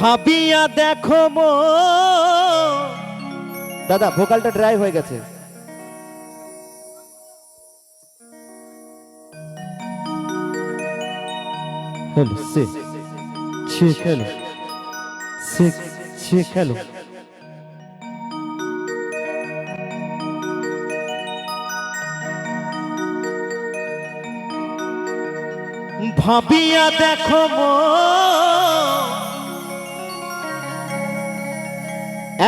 ভাবিয়া দেখো মো। দাদা ভোকালটা ড্রাই হয়ে গেছে। হ্যালো সে সে হ্যালো সে সে হ্যালো ভাবিয়া দেখো মো।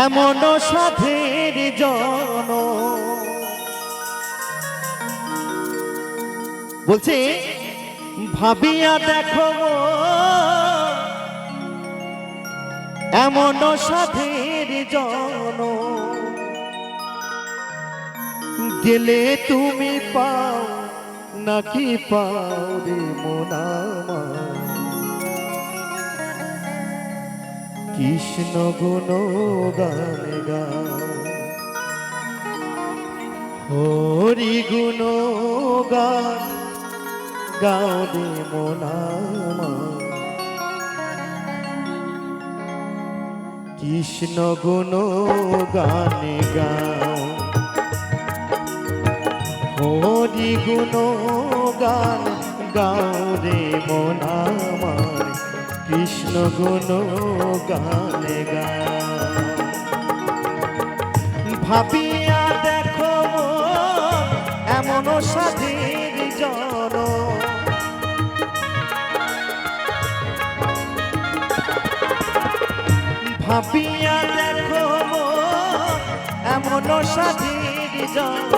এমন সাধের জন বলছে, ভাবিয়া দেখো, এমন সাধের জন গেলে তুমি পাও, নাকি পাও রে মোনামা কৃষ্ণ গুণ গান গাও। হরি গুণ গান গাও মোনামা কৃষ্ণ গুণ গানে গাও। হরি গুণ গান গাও মোনামার কৃষ্ণ গুণ গানে ভাবিয়া দেখো এমন সাধীর জন। ভাবিয়া দেখো এমন সাধীর জন।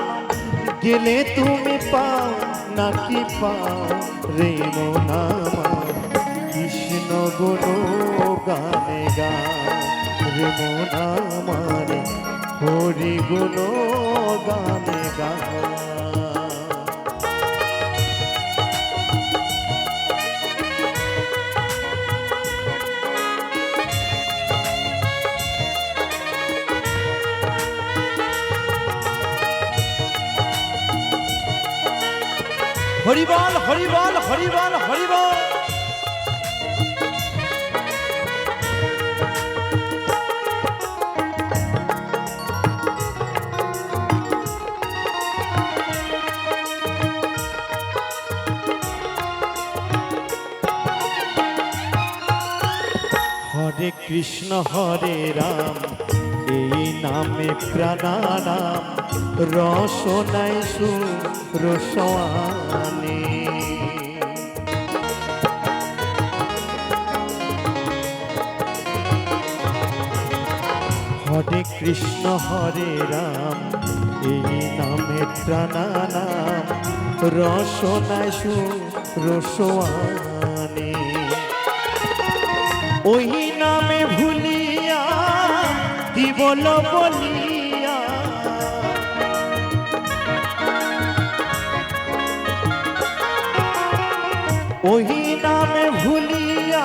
গেলে তুমি পাও নাকি পাও রে মোনামা? কৃষ্ণ গুণ গানে গা রে মোনামারে হরি গুণ গানে হরিবল হরিবল হরিবল হরিবল কৃষ্ণ হরে রাম, এই নামে প্রাণারাম রসনাই সু রসওয়ানে। হরে কৃষ্ণ হরে রাম, এই নামে প্রাণানাম রসনাই সু রসওয়ানে। ওই দিবল বলিয়া। ওই নামে ভুলিয়া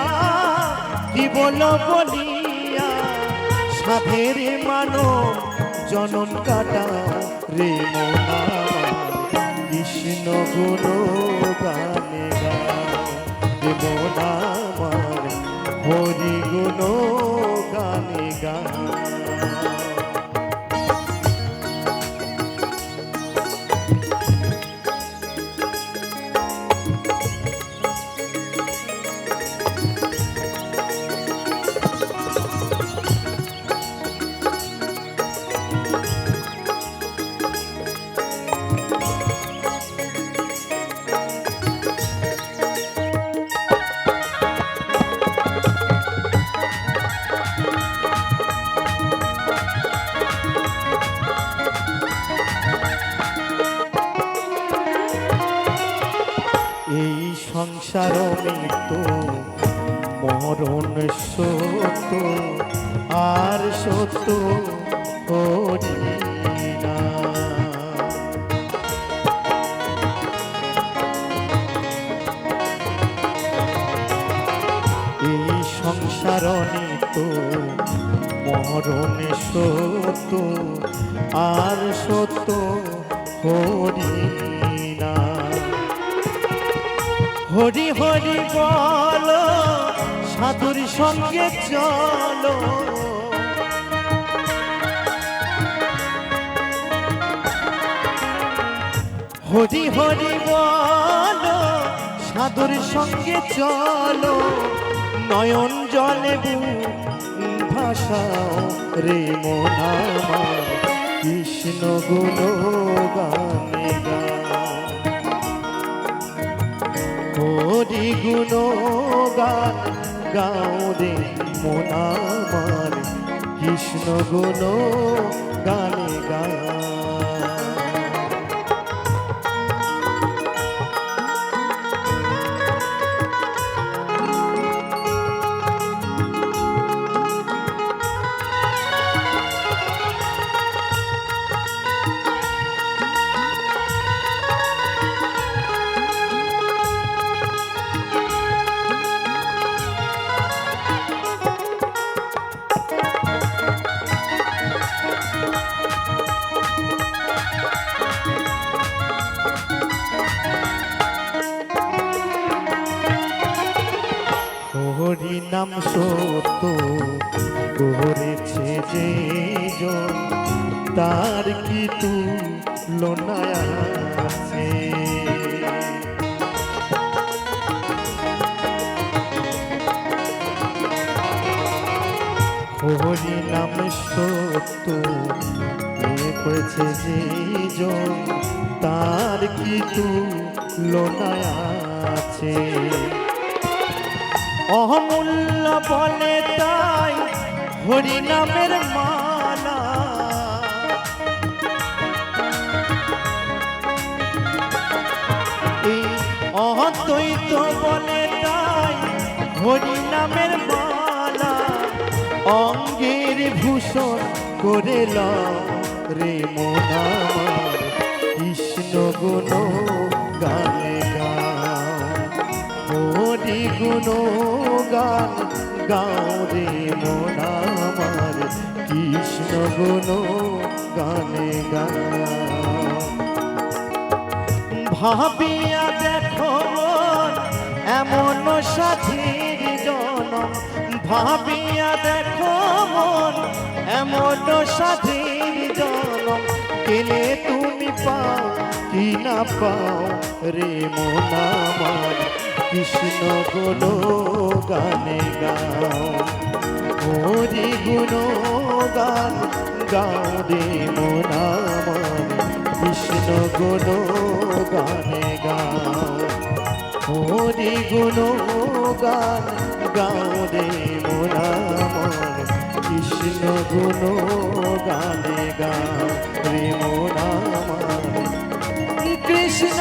দিবল বলিয়া। সাধের মানো জনন কাটা রে মোনা। কৃষ্ণ গুণ গানে গা রে মোনা হরি গুণ গানে গা সংসার মৃত্যু, মরণ সত্য, আর সত্য হরি এই সংসার নিত মরণ সত্য, আর সত্য হরি হরি হরি বল, সাধুর সঙ্গে চলো। হরি হরি বলো, সাধুর সঙ্গে চলো। নয়ন জলে ভাষাও রে মোনামা কৃষ্ণ গুণ গানে গা হরি গুণ গান গাও রে মোনামার কৃষ্ণ গুণ গানে। গা নাম সত্য করেছে যে তার কি তুলনা আছে? হরি নাম সত্য করেছে যে তার কি তুলনা আছে? অহমূল্য বলে তাই হরি নামের মালা। এই অদ্বৈত বলে তাই হরি নামের মালা। অঙ্গের ভূষণ করে রে মোনামার কৃষ্ণ গুণ হরি গুণ গান গাও রে মোনামার কৃষ্ণ গুণ গানে। গা ভাবিয়া দেখো মন, এমন সাথীর জনম। ভাবিয়া দেখো মন এমন সাথীর জনম। কেলে তুমি পাও কি না পাও রে মোনামার কৃষ্ণ গুণ গানে গাও। হরি গুণ গান গাও রে মোনামার কৃষ্ণ গুণ গানে গাও। হরি গুণ গান গাও রে মোনামার কৃষ্ণ গুণ গানে গাও রে মোনামার কৃষ্ণ